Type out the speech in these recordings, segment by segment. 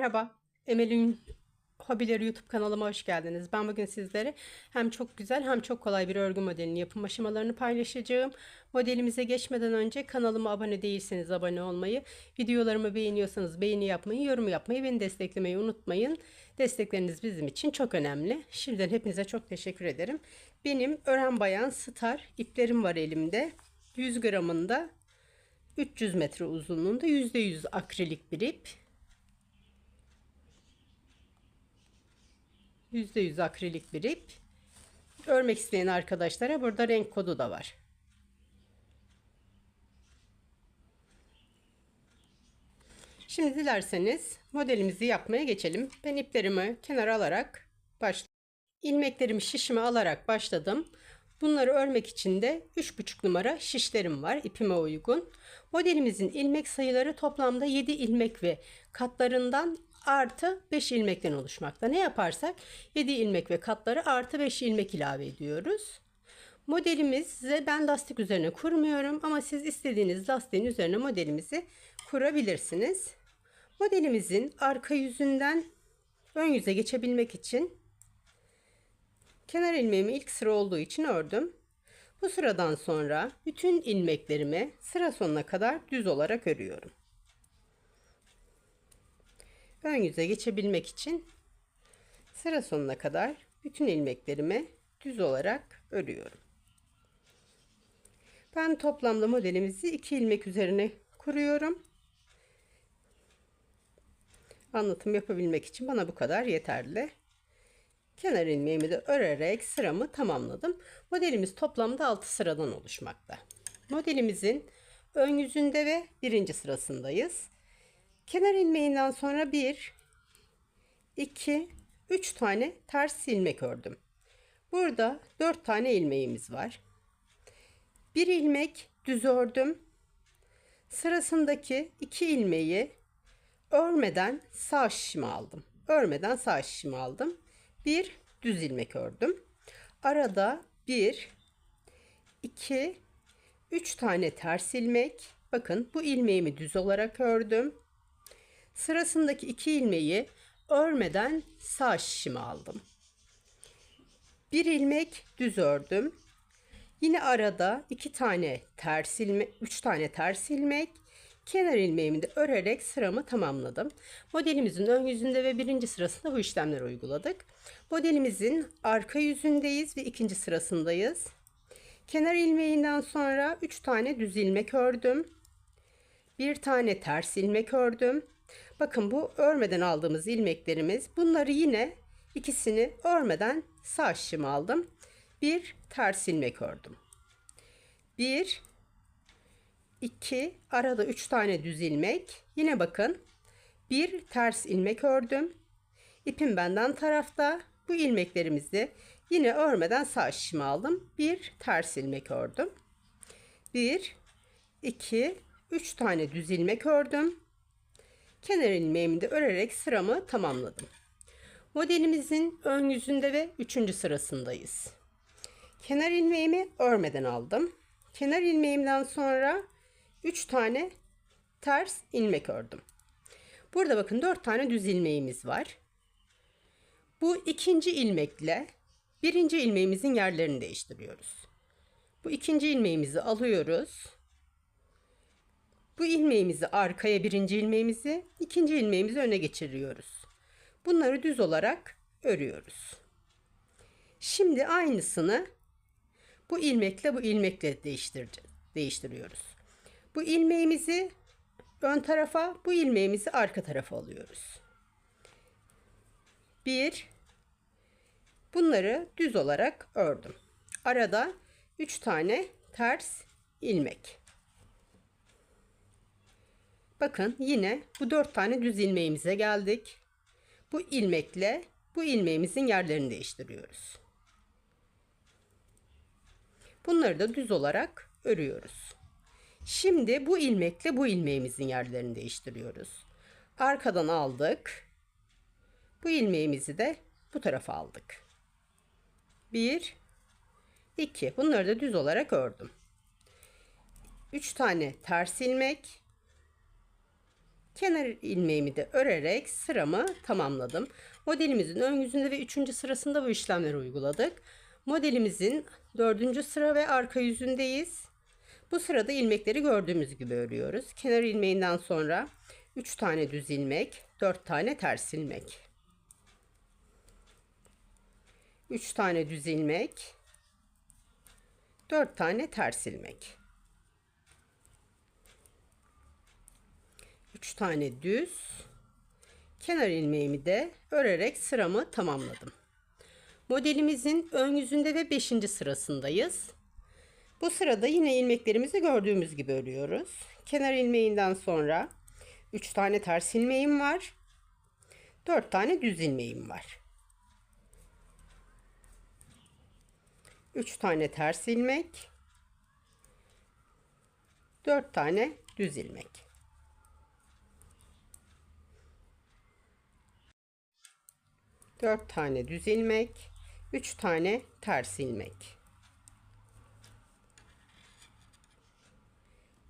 Merhaba, Emel'in Hobileri YouTube kanalıma hoş geldiniz. Ben bugün sizlere hem çok güzel hem çok kolay bir örgü modelinin yapım aşamalarını paylaşacağım. Modelimize geçmeden önce kanalıma abone değilseniz abone olmayı, videolarımı beğeniyorsanız beğeni yapmayı, yorum yapmayı, beni desteklemeyi unutmayın. Destekleriniz bizim için çok önemli. Şimdiden hepinize çok teşekkür ederim. Benim Ören Bayan Star iplerim var elimde. 100 gramında 300 metre uzunluğunda %100 akrilik bir ip. %100 akrilik bir ip. Örmek isteyen arkadaşlara burada renk kodu da var. Şimdi dilerseniz modelimizi yapmaya geçelim. Ben iplerimi kenara alarak başladım. İlmeklerimi şişime alarak başladım. Bunları örmek için de 3,5 numara şişlerim var ipime uygun. Modelimizin ilmek sayıları toplamda 7 ilmek ve katlarından artı 5 ilmekten oluşmakta. Ne yaparsak 7 ilmek ve katları artı 5 ilmek ilave ediyoruz. Modelimizi ben lastik üzerine kurmuyorum ama siz istediğiniz lastiğin üzerine modelimizi kurabilirsiniz. Modelimizin arka yüzünden ön yüze geçebilmek için kenar ilmeğimi ilk sıra olduğu için ördüm. Bu sıradan sonra bütün ilmeklerimi sıra sonuna kadar düz olarak örüyorum ön yüze geçebilmek için sıra sonuna kadar bütün ilmeklerimi düz olarak örüyorum. Ben toplamda modelimizi iki ilmek üzerine kuruyorum. Anlatım yapabilmek için bana bu kadar yeterli. Kenar ilmeğimi de örerek sıramı tamamladım. Modelimiz toplamda 6 sıradan oluşmakta. Modelimizin ön yüzünde ve birinci sırasındayız. Kenar ilmeğinden sonra 1 2 3 tane ters ilmek ördüm. Burada 4 tane ilmeğimiz var. Bir ilmek düz ördüm. Sırasındaki 2 ilmeği örmeden sağ şişime aldım. Örmeden sağ şişime aldım. Bir düz ilmek ördüm. Arada 1 2 3 tane ters ilmek. Bakın bu ilmeğimi düz olarak ördüm. Sırasındaki iki ilmeği örmeden sağ şişime aldım. Bir ilmek düz ördüm. Yine arada iki tane ters ilmek, üç tane ters ilmek, kenar ilmeğimi de örerek sıramı tamamladım. Modelimizin ön yüzünde ve birinci sırasında bu işlemleri uyguladık. Modelimizin arka yüzündeyiz ve ikinci sırasındayız. Kenar ilmeğinden sonra 3 tane düz ilmek ördüm. Bir tane ters ilmek ördüm. Bakın bu örmeden aldığımız ilmeklerimiz. Bunları yine ikisini örmeden sağ şişime aldım. Bir ters ilmek ördüm. Bir, iki, arada üç tane düz ilmek. Yine bakın bir ters ilmek ördüm. İpim benden tarafta. Bu ilmeklerimizi yine örmeden sağ şişime aldım. Bir ters ilmek ördüm. Bir, iki, üç tane düz ilmek ördüm kenar ilmeğimi de örerek sıramı tamamladım. Modelimizin ön yüzünde ve üçüncü sırasındayız. Kenar ilmeğimi örmeden aldım. Kenar ilmeğimden sonra 3 tane ters ilmek ördüm. Burada bakın 4 tane düz ilmeğimiz var. Bu ikinci ilmekle birinci ilmeğimizin yerlerini değiştiriyoruz. Bu ikinci ilmeğimizi alıyoruz. Bu ilmeğimizi arkaya birinci ilmeğimizi, ikinci ilmeğimizi öne geçiriyoruz. Bunları düz olarak örüyoruz. Şimdi aynısını bu ilmekle bu ilmekle değiştiriyoruz. Bu ilmeğimizi ön tarafa, bu ilmeğimizi arka tarafa alıyoruz. Bir, bunları düz olarak ördüm. Arada üç tane ters ilmek. Bakın yine bu dört tane düz ilmeğimize geldik. Bu ilmekle bu ilmeğimizin yerlerini değiştiriyoruz. Bunları da düz olarak örüyoruz. Şimdi bu ilmekle bu ilmeğimizin yerlerini değiştiriyoruz. Arkadan aldık. Bu ilmeğimizi de bu tarafa aldık. Bir, iki. Bunları da düz olarak ördüm. Üç tane ters ilmek, Kenar ilmeğimi de örerek sıramı tamamladım. Modelimizin ön yüzünde ve üçüncü sırasında bu işlemleri uyguladık. Modelimizin dördüncü sıra ve arka yüzündeyiz. Bu sırada ilmekleri gördüğümüz gibi örüyoruz. Kenar ilmeğinden sonra 3 tane düz ilmek, 4 tane ters ilmek. 3 tane düz ilmek, 4 tane ters ilmek. 3 tane düz, kenar ilmeğimi de örerek sıramı tamamladım. Modelimizin ön yüzünde ve 5. sırasındayız. Bu sırada yine ilmeklerimizi gördüğümüz gibi örüyoruz. Kenar ilmeğinden sonra 3 tane ters ilmeğim var. 4 tane düz ilmeğim var. 3 tane ters ilmek. 4 tane düz ilmek. Dört tane düz ilmek, üç tane ters ilmek.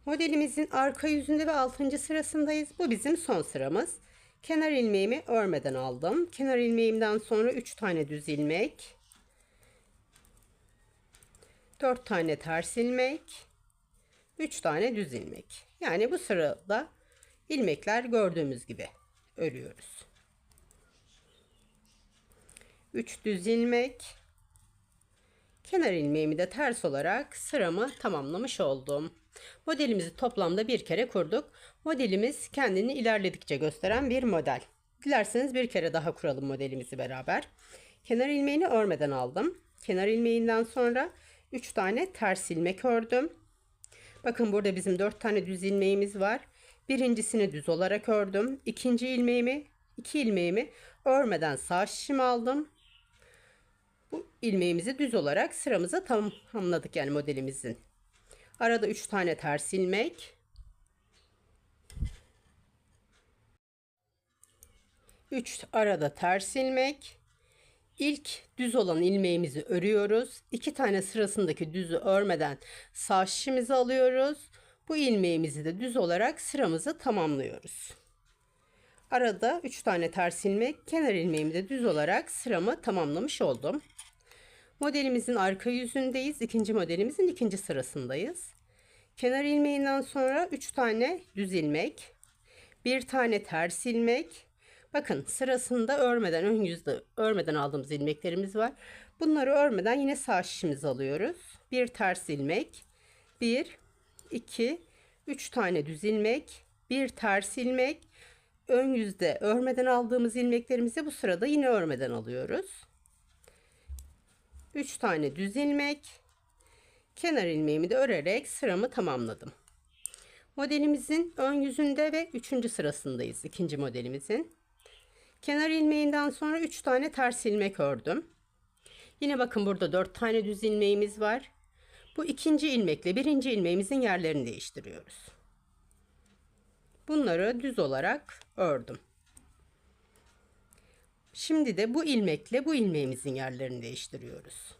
Modelimizin arka yüzünde ve 6. sırasındayız. Bu bizim son sıramız. Kenar ilmeğimi örmeden aldım. Kenar ilmeğimden sonra 3 tane düz ilmek. 4 tane ters ilmek. 3 tane düz ilmek. Yani bu sırada ilmekler gördüğümüz gibi örüyoruz. 3 düz ilmek. Kenar ilmeğimi de ters olarak sıramı tamamlamış oldum. Modelimizi toplamda bir kere kurduk. Modelimiz kendini ilerledikçe gösteren bir model. Dilerseniz bir kere daha kuralım modelimizi beraber. Kenar ilmeğini örmeden aldım. Kenar ilmeğinden sonra 3 tane ters ilmek ördüm. Bakın burada bizim 4 tane düz ilmeğimiz var. Birincisini düz olarak ördüm. İkinci ilmeğimi, iki ilmeğimi örmeden sağ şişimi aldım. Bu ilmeğimizi düz olarak sıramıza tamamladık yani modelimizin. Arada 3 tane ters ilmek. 3 arada ters ilmek. İlk düz olan ilmeğimizi örüyoruz. 2 tane sırasındaki düzü örmeden sağ şişimizi alıyoruz. Bu ilmeğimizi de düz olarak sıramızı tamamlıyoruz. Arada 3 tane ters ilmek, kenar ilmeğimi de düz olarak sıramı tamamlamış oldum. Modelimizin arka yüzündeyiz. İkinci modelimizin ikinci sırasındayız. Kenar ilmeğinden sonra 3 tane düz ilmek, bir tane ters ilmek. Bakın sırasında örmeden ön yüzde örmeden aldığımız ilmeklerimiz var. Bunları örmeden yine sağ şişimizi alıyoruz. Bir ters ilmek, bir, iki, üç tane düz ilmek, bir ters ilmek. Ön yüzde örmeden aldığımız ilmeklerimizi bu sırada yine örmeden alıyoruz. 3 tane düz ilmek, kenar ilmeğimi de örerek sıramı tamamladım. Modelimizin ön yüzünde ve 3. sırasındayız ikinci modelimizin. Kenar ilmeğinden sonra 3 tane ters ilmek ördüm. Yine bakın burada 4 tane düz ilmeğimiz var. Bu ikinci ilmekle birinci ilmeğimizin yerlerini değiştiriyoruz. Bunları düz olarak ördüm. Şimdi de bu ilmekle bu ilmeğimizin yerlerini değiştiriyoruz.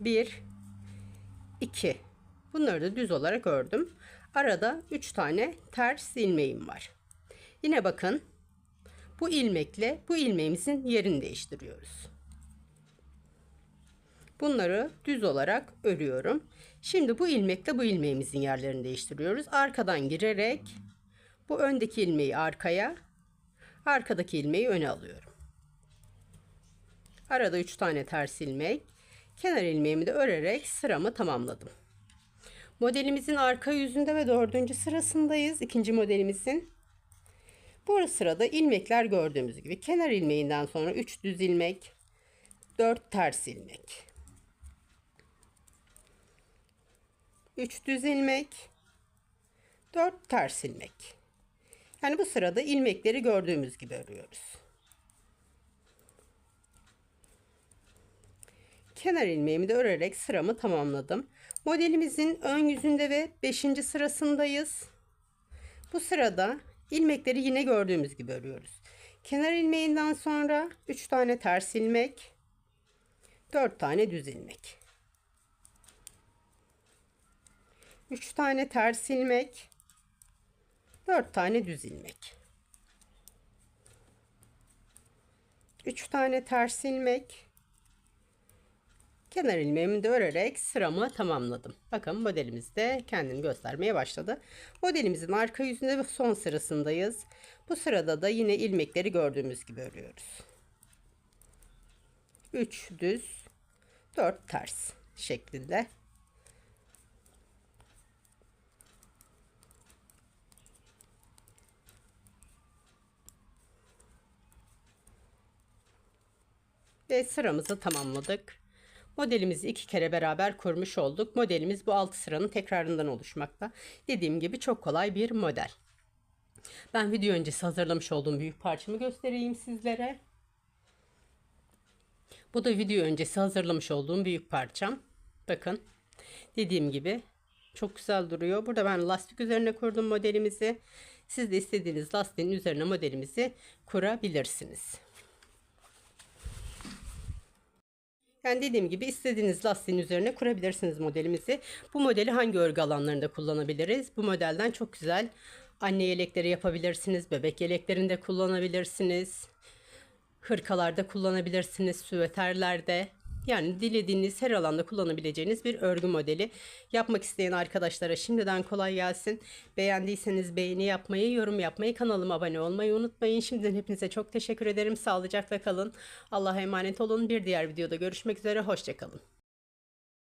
1 2 Bunları da düz olarak ördüm. Arada 3 tane ters ilmeğim var. Yine bakın bu ilmekle bu ilmeğimizin yerini değiştiriyoruz. Bunları düz olarak örüyorum. Şimdi bu ilmekle bu ilmeğimizin yerlerini değiştiriyoruz. Arkadan girerek bu öndeki ilmeği arkaya, arkadaki ilmeği öne alıyorum. Arada 3 tane ters ilmek, kenar ilmeğimi de örerek sıramı tamamladım. Modelimizin arka yüzünde ve dördüncü sırasındayız. İkinci modelimizin. Bu sırada ilmekler gördüğümüz gibi kenar ilmeğinden sonra 3 düz ilmek, 4 ters ilmek. 3 düz ilmek, 4 ters ilmek. Yani bu sırada ilmekleri gördüğümüz gibi örüyoruz. Kenar ilmeğimi de örerek sıramı tamamladım. Modelimizin ön yüzünde ve 5. sırasındayız. Bu sırada ilmekleri yine gördüğümüz gibi örüyoruz. Kenar ilmeğinden sonra 3 tane ters ilmek, 4 tane düz ilmek. 3 tane ters ilmek, 4 tane düz ilmek. 3 tane ters ilmek, kenar ilmeğimi de örerek sıramı tamamladım. Bakın modelimiz de kendini göstermeye başladı. Modelimizin arka yüzünde ve son sırasındayız. Bu sırada da yine ilmekleri gördüğümüz gibi örüyoruz. 3 düz, 4 ters şeklinde. Ve sıramızı tamamladık. Modelimizi iki kere beraber kurmuş olduk. Modelimiz bu altı sıranın tekrarından oluşmakta. Dediğim gibi çok kolay bir model. Ben video öncesi hazırlamış olduğum büyük parçamı göstereyim sizlere. Bu da video öncesi hazırlamış olduğum büyük parçam. Bakın dediğim gibi çok güzel duruyor. Burada ben lastik üzerine kurdum modelimizi. Siz de istediğiniz lastiğin üzerine modelimizi kurabilirsiniz. Yani dediğim gibi istediğiniz lastiğin üzerine kurabilirsiniz modelimizi. Bu modeli hangi örgü alanlarında kullanabiliriz? Bu modelden çok güzel anne yelekleri yapabilirsiniz. Bebek yeleklerinde kullanabilirsiniz. Hırkalarda kullanabilirsiniz. Süveterlerde. Yani dilediğiniz her alanda kullanabileceğiniz bir örgü modeli. Yapmak isteyen arkadaşlara şimdiden kolay gelsin. Beğendiyseniz beğeni yapmayı, yorum yapmayı, kanalıma abone olmayı unutmayın. Şimdiden hepinize çok teşekkür ederim. Sağlıcakla kalın. Allah'a emanet olun. Bir diğer videoda görüşmek üzere. Hoşçakalın.